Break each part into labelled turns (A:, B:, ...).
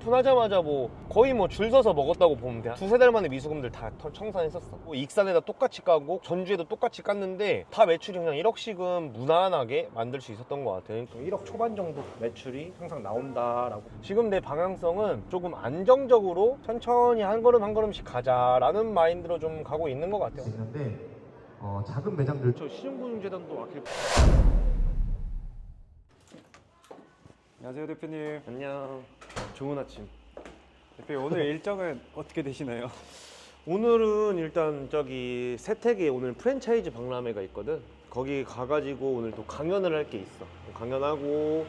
A: 오픈하자마자 뭐 거의 뭐 줄 서서 먹었다고 보면 돼. 두세 달 만에 미수금들 다 터- 청산했었어. 뭐 익산에다 똑같이 까고 전주에도 똑같이 깠는데 다 매출이 그냥 1억씩은 무난하게 만들 수 있었던 것 같아. 1억 초반 정도 매출이 항상 나온다라고. 지금 내 방향성은 조금 안정적으로 천천히 한 걸음 한 걸음씩 가자라는 마인드로 좀 가고 있는 것 같아요.
B: 있는데 어, 작은 매장들
A: 저 시중금융재단도 막힐
C: 안녕하세요 대표님.
A: 안녕. 좋은 아침.
C: 대표님 오늘 일정은 어떻게 되시나요?
A: 오늘은 일단 저기 세택에 오늘 프랜차이즈 박람회가 있거든. 거기 가가지고 오늘 또 강연을 할 게 있어. 강연하고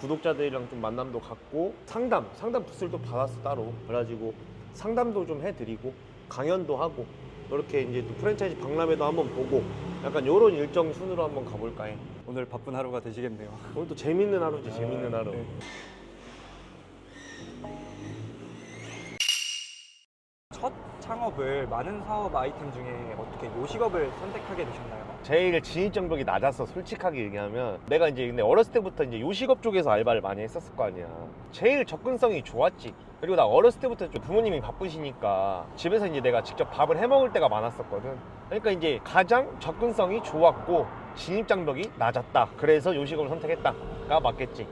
A: 구독자들이랑 좀 만남도 갖고 상담, 상담 부스를 또 받았어 따로. 그래가지고 상담도 좀 해드리고 강연도 하고 이렇게 이제 또 프랜차이즈 박람회도 한번 보고 약간 요런 일정 순으로 한번 가볼까 해.
C: 오늘 바쁜 하루가 되시겠네요.
A: 오늘 또 재밌는 하루지, 재밌는
C: 아,
A: 하루.
C: 네. 창업을 많은 사업 아이템 중에 어떻게 요식업을 선택하게 되셨나요?
A: 제일 진입 장벽이 낮았어 솔직하게 얘기하면 내가 이제 근데 어렸을 때부터 이제 요식업 쪽에서 알바를 많이 했었을 거 아니야. 제일 접근성이 좋았지. 그리고 나 어렸을 때부터 좀 부모님이 바쁘시니까 집에서 이제 내가 직접 밥을 해 먹을 때가 많았었거든. 그러니까 이제 가장 접근성이 좋았고 진입 장벽이 낮았다. 그래서 요식업을 선택했다가 맞겠지.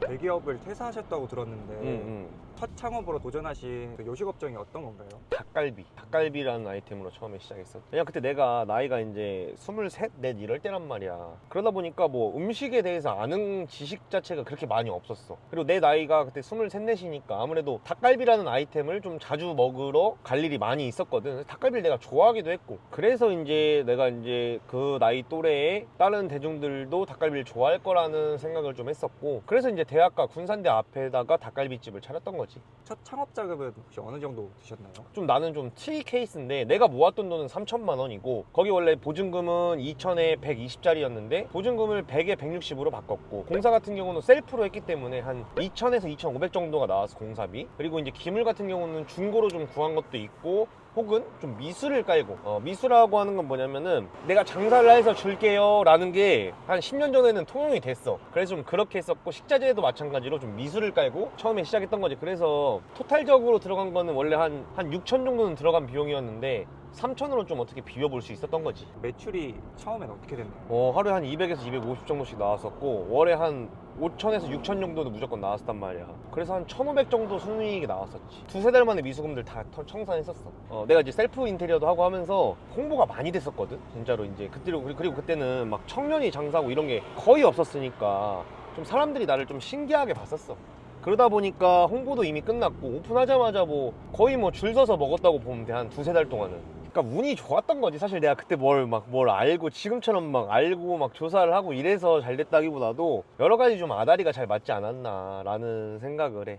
C: 대기업을 퇴사하셨다고 들었는데
A: 응, 응.
C: 첫 창업으로 도전하신 그 요식업종이 어떤 건가요?
A: 닭갈비. 닭갈비라는 아이템으로 처음에 시작했어 왜냐 그때 내가 나이가 이제 스물셋 넷 이럴 때란 말이야. 그러다 보니까 뭐 음식에 대해서 아는 지식 자체가 그렇게 많이 없었어. 그리고 내 나이가 그때 스물셋 넷이니까 아무래도 닭갈비라는 아이템을 좀 자주 먹으러 갈 일이 많이 있었거든. 닭갈비를 내가 좋아하기도 했고. 그래서 이제 내가 이제 그 나이 또래에 다른 대중들도 닭갈비를 좋아할 거라는 생각을 좀 했었고. 그래서 이제 대학가 군산대 앞에다가 닭갈비집을 차렸던 거지
C: 첫 창업 자금은 혹시 어느 정도 드셨나요?
A: 좀 나는 좀 T 케이스인데 내가 모았던 돈은 3천만 원이고 거기 원래 보증금은 2천에 120짜리였는데 보증금을 100에 160으로 바꿨고 공사 같은 경우는 셀프로 했기 때문에 한 2천에서 2,500 정도가 나왔어 공사비 그리고 이제 기물 같은 경우는 중고로 좀 구한 것도 있고 혹은 좀 미술을 깔고. 어, 미술하고 하는 건 뭐냐면은 내가 장사를 해서 줄게요 라는 게 한 10년 전에는 통용이 됐어. 그래서 좀 그렇게 했었고 식자재도 마찬가지로 좀 미술을 깔고 처음에 시작했던 거지. 그래서 토탈적으로 들어간 거는 원래 한, 한 6천 정도는 들어간 비용이었는데 3천으로 좀 어떻게 비워볼 수 있었던 거지.
C: 매출이 처음엔 어떻게 됐나요?
A: 어, 하루에 한 200에서 250 정도씩 나왔었고 월에 한 5천에서 6천 정도는 무조건 나왔단 말이야. 그래서 한 1,500 정도 순이익이 나왔었지. 두세 달 만에 미수금들 다 터- 청산했었어. 어, 내가 이제 셀프 인테리어도 하고 하면서 홍보가 많이 됐었거든. 진짜로 이제 그때로 그리- 그리고 그때는 막 청년이 장사하고 이런 게 거의 없었으니까 좀 사람들이 나를 좀 신기하게 봤었어. 그러다 보니까 홍보도 이미 끝났고 오픈하자마자 뭐 거의 뭐 줄 서서 먹었다고 보면 돼 한 두세 달 동안은 그러니까 운이 좋았던 거지 사실 내가 그때 뭘 막 뭘 알고 지금처럼 막 알고 막 조사를 하고 이래서 잘 됐다기보다도 여러 가지 좀 아다리가 잘 맞지 않았나라는 생각을 해.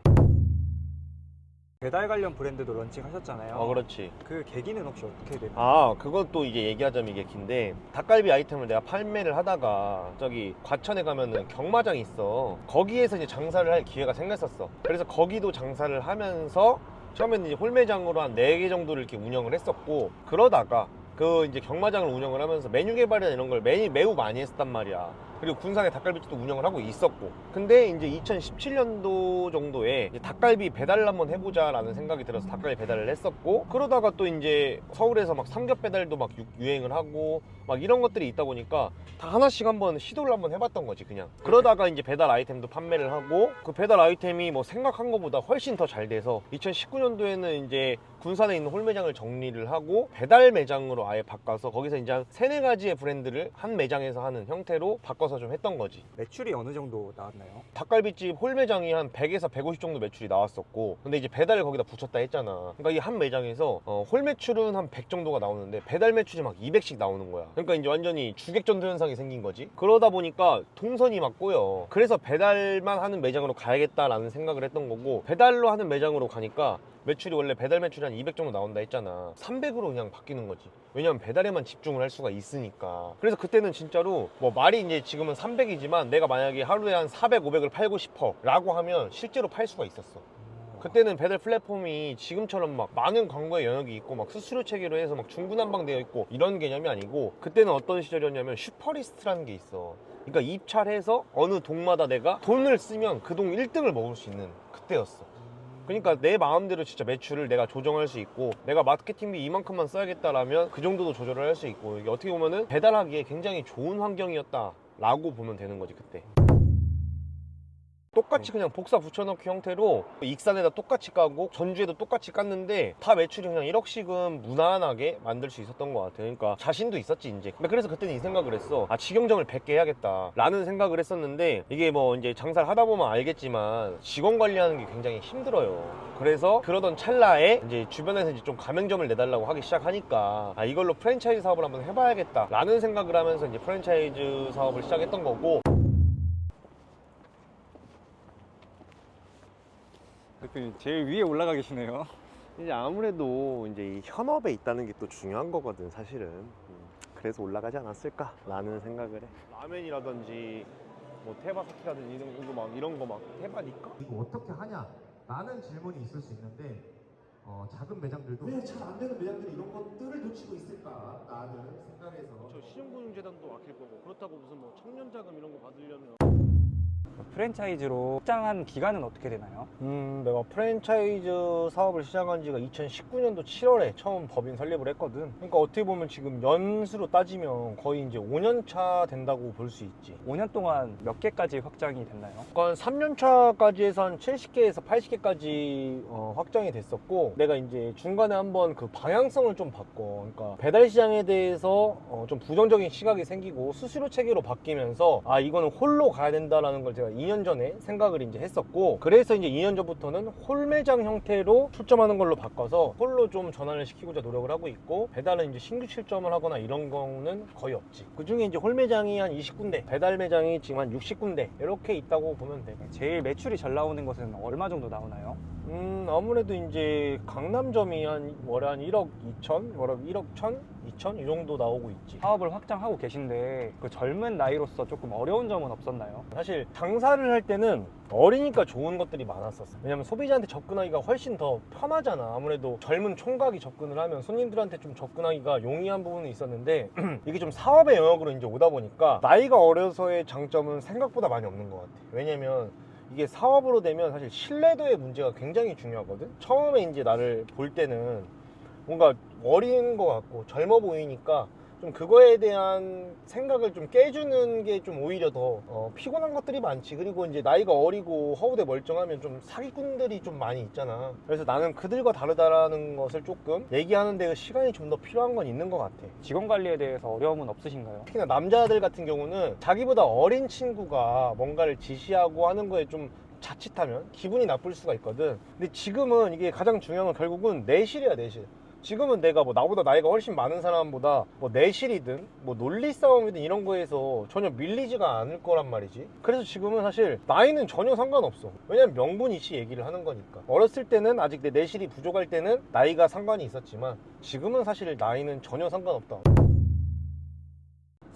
C: 배달 관련 브랜드도 런칭하셨잖아요.
A: 어 그렇지.
C: 그 계기는 혹시 어떻게 됐나요?
A: 아 그것도 이제 얘기하자면 이게 긴데 닭갈비 아이템을 내가 판매를 하다가 저기 과천에 가면은 경마장이 있어 거기에서 이제 장사를 할 기회가 생겼었어 그래서 거기도 장사를 하면서 처음에는 이제 홀매장으로 한 네 개 정도를 이렇게 운영을 했었고 그러다가 그 이제 경마장을 운영을 하면서 메뉴 개발이나 이런 걸 매, 매우 많이 했었단 말이야 그리고 군산에 닭갈비집도 운영을 하고 있었고. 근데 이제 2017년도 정도에 이제 닭갈비 배달을 한번 해보자 라는 생각이 들어서 닭갈비 배달을 했었고 그러다가 또 이제 서울에서 막 삼겹 배달도 막 유- 유행을 하고 막 이런 것들이 있다 보니까 다 하나씩 한번 시도를 한번 해봤던 거지 그냥. 그러다가 이제 배달 아이템도 판매를 하고 그 배달 아이템이 뭐 생각한 것보다 훨씬 더 잘 돼서 2019년도에는 이제 군산에 있는 홀매장을 정리를 하고 배달 매장으로 아예 바꿔서 거기서 이제 한 세네 가지의 브랜드를 한 매장에서 하는 형태로 바꿔서 좀 했던 거지.
C: 매출이 어느 정도 나왔나요?
A: 닭갈비집 홀 매장이 한 100에서 150 정도 매출이 나왔었고 근데 이제 배달을 거기다 붙였다 했잖아. 그러니까 이 한 매장에서 어, 홀 매출은 한 100 정도가 나오는데 배달 매출이 막 200씩 나오는 거야. 그러니까 이제 완전히 주객전도 현상이 생긴 거지. 그러다 보니까 동선이 막 꼬여 그래서 배달만 하는 매장으로 가야겠다라는 생각을 했던 거고 배달로 하는 매장으로 가니까 매출이 원래 배달 매출이 한 200 정도 나온다 했잖아. 300으로 그냥 바뀌는 거지. 왜냐면 배달에만 집중을 할 수가 있으니까. 그래서 그때는 진짜로 뭐 말이 이제 지금 은 300이지만 내가 만약에 하루에 한 400, 500을 팔고 싶어 라고 하면 실제로 팔 수가 있었어. 그때는 배달 플랫폼이 지금처럼 막 많은 광고의 영역이 있고 막 수수료 체계로 해서 막 중구난방 되어 있고 이런 개념이 아니고 그때는 어떤 시절이었냐면 슈퍼리스트라는 게 있어. 그러니까 입찰해서 어느 동마다 내가 돈을 쓰면 그 동 1등을 먹을 수 있는 그때였어. 그러니까 내 마음대로 진짜 매출을 내가 조정할 수 있고 내가 마케팅비 이만큼만 써야겠다라면 그 정도도 조절을 할 수 있고 이게 어떻게 보면은 배달하기에 굉장히 좋은 환경이었다 라고 보면 되는 거지 그때. 똑같이 그냥 복사 붙여넣기 형태로 익산에다 똑같이 까고 전주에도 똑같이 깠는데 다 매출이 그냥 1억씩은 무난하게 만들 수 있었던 것 같아요. 그러니까 자신도 있었지 이제. 그래서 그때는 이 생각을 했어. 아 직영점을 100개 해야겠다. 라는 생각을 했었는데 이게 뭐 이제 장사를 하다 보면 알겠지만 직원 관리하는 게 굉장히 힘들어요. 그래서 그러던 찰나에 이제 주변에서 이제 좀 가맹점을 내달라고 하기 시작하니까 아 이걸로 프랜차이즈 사업을 한번 해봐야겠다. 라는 생각을 하면서 이제 프랜차이즈 사업을 시작했던 거고
C: 대표님 제일 위에 올라가 계시네요.
A: 이제 아무래도 이제 이 현업에 있다는 게 또 중요한 거거든 사실은 음, 그래서 올라가지 않았을까라는 생각을 해 라면이라든지 뭐 테바사키라든지 이런 거 막 이런 거 막 테바니까
B: 이거 어떻게 하냐? 라는 질문이 있을 수 있는데 어, 작은 매장들도
D: 왜 잘 안 되는 매장들이 이런 것들을 놓치고 있을까? 라는 생각에서
A: 저 시중금융재단도 막힐 거고 그렇다고 무슨 뭐 청년자금 이런 거 받으려면
C: 프랜차이즈로 확장한 기간은 어떻게 되나요?
A: 음, 내가 프랜차이즈 사업을 시작한 지가 2019년도 7월에 처음 법인 설립을 했거든. 그러니까 어떻게 보면 지금 연수로 따지면 거의 이제 5년 차 된다고 볼 수 있지.
C: 5년 동안 몇 개까지 확장이 됐나요?
A: 그러니까 3년 차까지 해서 한 70개에서 80개까지 어, 확장이 됐었고 내가 이제 중간에 한번 그 방향성을 좀 바꿔. 그러니까 배달 시장에 대해서 어, 좀 부정적인 시각이 생기고 수수료 체계로 바뀌면서 아 이거는 홀로 가야 된다라는 걸 제가 2년 전에 생각을 이제 했었고 그래서 이제 2년 전부터는 홀 매장 형태로 출점하는 걸로 바꿔서 홀로 좀 전환을 시키고자 노력을 하고 있고 배달은 이제 신규 출점을 하거나 이런 거는 거의 없지. 그 중에 이제 홀 매장이 한 20군데, 배달 매장이 지금 한 60군데 이렇게 있다고 보면 돼.
C: 제일 매출이 잘 나오는 것은 얼마 정도 나오나요?
A: 음 아무래도 이제 강남점이 한 월에 한 1억 2천, 월에 1억 1천, 2천 이 정도 나오고 있지.
C: 사업을 확장하고 계신데 그 젊은 나이로서 조금 어려운 점은 없었나요?
A: 사실 장사를 할 때는 어리니까 좋은 것들이 많았었어. 왜냐면 소비자한테 접근하기가 훨씬 더 편하잖아. 아무래도 젊은 총각이 접근을 하면 손님들한테 좀 접근하기가 용이한 부분이 있었는데 이게 좀 사업의 영역으로 이제 오다 보니까 나이가 어려서의 장점은 생각보다 많이 없는 것 같아. 왜냐면 이게 사업으로 되면 사실 신뢰도의 문제가 굉장히 중요하거든. 처음에 이제 나를 볼 때는 뭔가 어린 것 같고 젊어 보이니까 좀 그거에 대한 생각을 좀 깨주는 게 좀 오히려 더 어, 피곤한 것들이 많지. 그리고 이제 나이가 어리고 허우대 멀쩡하면 좀 사기꾼들이 좀 많이 있잖아. 그래서 나는 그들과 다르다라는 것을 조금 얘기하는 데 시간이 좀 더 필요한 건 있는 것 같아.
C: 직원 관리에 대해서 어려움은 없으신가요?
A: 특히나 남자들 같은 경우는 자기보다 어린 친구가 뭔가를 지시하고 하는 거에 좀 자칫하면 기분이 나쁠 수가 있거든. 근데 지금은 이게 가장 중요한 건 결국은 내실이야, 내실. 지금은 내가 뭐 나보다 나이가 훨씬 많은 사람보다 뭐 내실이든 뭐 논리 싸움이든 이런 거에서 전혀 밀리지가 않을 거란 말이지. 그래서 지금은 사실 나이는 전혀 상관없어. 왜냐면 명분 이치 얘기를 하는 거니까. 어렸을 때는 아직 내 내실이 부족할 때는 나이가 상관이 있었지만 지금은 사실 나이는 전혀 상관없다.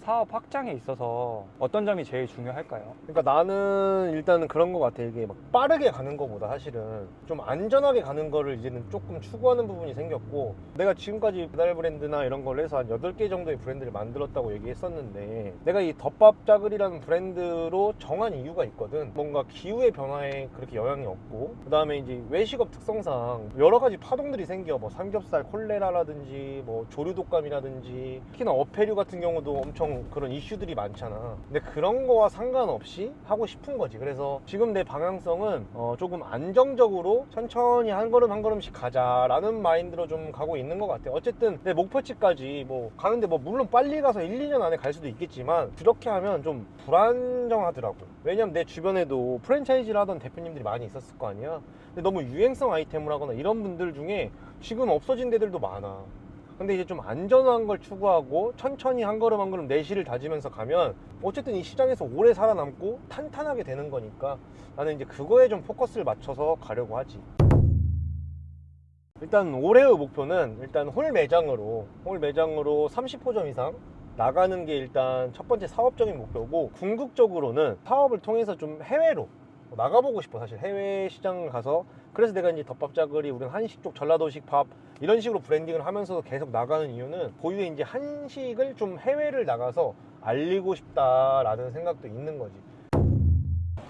C: 사업 확장에 있어서 어떤 점이 제일 중요할까요?
A: 그러니까 나는 일단은 그런 것 같아. 이게 막 빠르게 가는 것보다 사실은 좀 안전하게 가는 거를 이제는 조금 추구하는 부분이 생겼고 내가 지금까지 배달 브랜드나 이런 걸 해서 한 8개 정도의 브랜드를 만들었다고 얘기했었는데 내가 이 덮밥 짜글이라는 브랜드로 정한 이유가 있거든. 뭔가 기후의 변화에 그렇게 영향이 없고 그 다음에 이제 외식업 특성상 여러 가지 파동들이 생겨. 뭐 삼겹살 콜레라라든지 뭐 조류 독감이라든지 특히나 어패류 같은 경우도 엄청 그런 이슈들이 많잖아. 근데 그런 거와 상관없이 하고 싶은 거지. 그래서 지금 내 방향성은 어, 조금 안정적으로 천천히 한 걸음 한 걸음씩 가자라는 마인드로 좀 가고 있는 것 같아. 어쨌든 내 목표치까지 뭐 가는데 뭐 물론 빨리 가서 1, 2년 안에 갈 수도 있겠지만 그렇게 하면 좀 불안정하더라고. 왜냐면 내 주변에도 프랜차이즈를 하던 대표님들이 많이 있었을 거 아니야. 근데 너무 유행성 아이템을 하거나 이런 분들 중에 지금 없어진 데들도 많아. 근데 이제 좀 안전한 걸 추구하고 천천히 한 걸음 한 걸음 내실을 다지면서 가면 어쨌든 이 시장에서 오래 살아남고 탄탄하게 되는 거니까 나는 이제 그거에 좀 포커스를 맞춰서 가려고 하지. 일단 올해의 목표는 일단 홀 매장으로 홀 매장으로 30호점 이상 나가는 게 일단 첫 번째 사업적인 목표고 궁극적으로는 사업을 통해서 좀 해외로 나가보고 싶어 사실 해외 시장 가서 그래서 내가 이제 덮밥짜글이 우리는 한식 쪽 전라도식 밥 이런 식으로 브랜딩을 하면서 계속 나가는 이유는 고유의 이제 한식을 좀 해외를 나가서 알리고 싶다라는 생각도 있는 거지.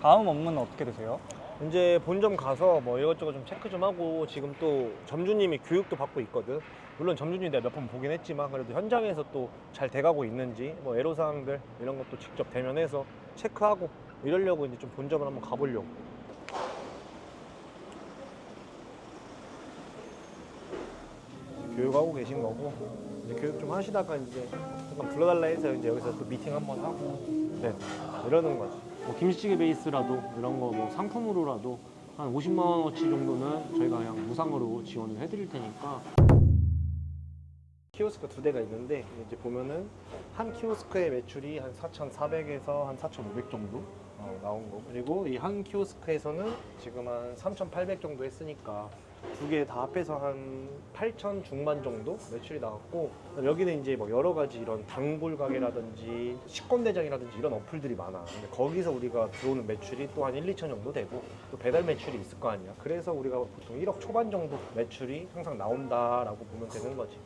C: 다음 업무는 어떻게 되세요?
A: 이제 본점 가서 뭐 이것저것 좀 체크 좀 하고 지금 또 점주님이 교육도 받고 있거든. 물론 점주님 내가 몇 번 보긴 했지만 그래도 현장에서 또 잘 돼가고 있는지 뭐 애로사항들 이런 것도 직접 대면해서 체크하고 이러려고 이제 좀 본점을 한번 가보려고. 교육하고 계신 거고 이제 교육 좀 하시다가 이제 잠깐 불러달라 해서 이제 여기서 또 미팅 한번 하고 네 이러는 거지. 뭐 김치찌개 베이스라도 이런 거 뭐 상품으로라도 한 50만 원어치 정도는 저희가 그냥 무상으로 지원을 해드릴 테니까 키오스크 두 대가 있는데 이제 보면은 한 키오스크의 매출이 한 4,400에서 한 4,500 정도 어, 나온 거 그리고 이 한 키오스크에서는 지금 한 3,800 정도 했으니까 두 개 다 합해서 한 8천 중반 정도 매출이 나왔고 여기는 이제 뭐 여러 가지 이런 단골 가게라든지 식권 대장이라든지 이런 어플들이 많아. 근데 거기서 우리가 들어오는 매출이 또 한 1, 2천 정도 되고 또 배달 매출이 있을 거 아니야. 그래서 우리가 보통 1억 초반 정도 매출이 항상 나온다라고 보면 되는 거지.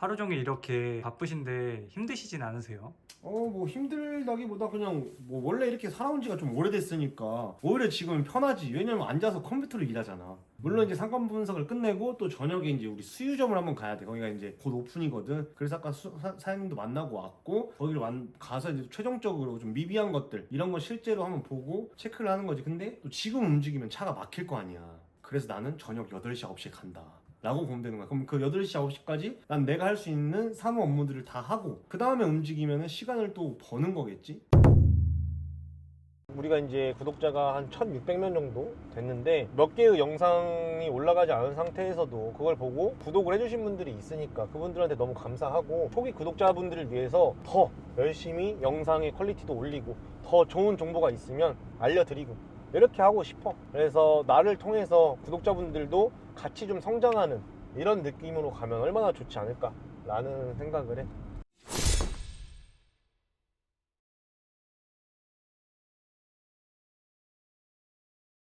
E: 하루 종일 이렇게 바쁘신데 힘드시진 않으세요?
B: 어 뭐 힘들다기보다 그냥 뭐 원래 이렇게 살아온 지가 좀 오래됐으니까 오히려 지금은 편하지. 왜냐면 앉아서 컴퓨터로 일하잖아. 물론 이제 상권 분석을 끝내고 또 저녁에 이제 우리 수유점을 한번 가야 돼. 거기가 이제 곧 오픈이거든. 그래서 아까 수, 사, 사장님도 만나고 왔고 거기를 만, 가서 이제 최종적으로 좀 미비한 것들 이런 거 실제로 한번 보고 체크를 하는 거지. 근데 또 지금 움직이면 차가 막힐 거 아니야. 그래서 나는 저녁 8시 9시에 간다 라고 보면 되는 거야. 그럼 그 8시, 9시까지 난 내가 할 수 있는 사무 업무들을 다 하고 그 다음에 움직이면 시간을 또 버는 거겠지?
A: 우리가 이제 구독자가 한 1,600명 정도 됐는데 몇 개의 영상이 올라가지 않은 상태에서도 그걸 보고 구독을 해주신 분들이 있으니까 그분들한테 너무 감사하고 초기 구독자분들을 위해서 더 열심히 영상의 퀄리티도 올리고 더 좋은 정보가 있으면 알려드리고 이렇게 하고 싶어. 그래서 나를 통해서 구독자분들도 같이 좀 성장하는 이런 느낌으로 가면 얼마나 좋지 않을까 라는 생각을 해.